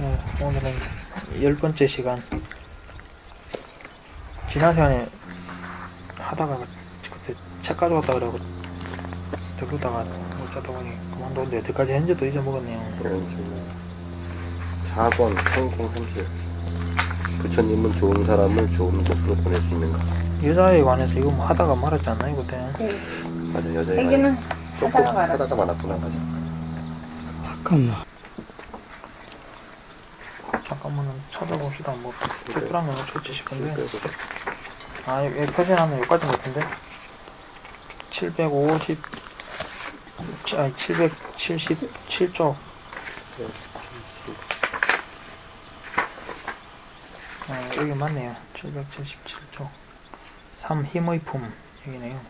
네, 오늘은 열 번째 시간. 지난 시간에 하다가 그때 책 가져왔다 그러고 들르다가 못 자다 보니 그만뒀는데 여태까지 현재도 잊어먹었네요. 사권 성공 현실 부처님은 좋은 사람을 좋은 곳으로 보낼 수 있는가 여자에 관해서 이거 뭐 하다가 말았지 않나요 그때? 네. 맞아 여자애가 애기는 조금 하다가 말았구나 맞아 잠깐만. 잠깐만은 찾아봅시다. 뭐 특별한 건 없었지 싶은데. 아 여기 표시하는 여기까지 같은데? 750 아니 777쪽 아, 여기 맞네요. 777쪽 3 힘의 품. 여기네요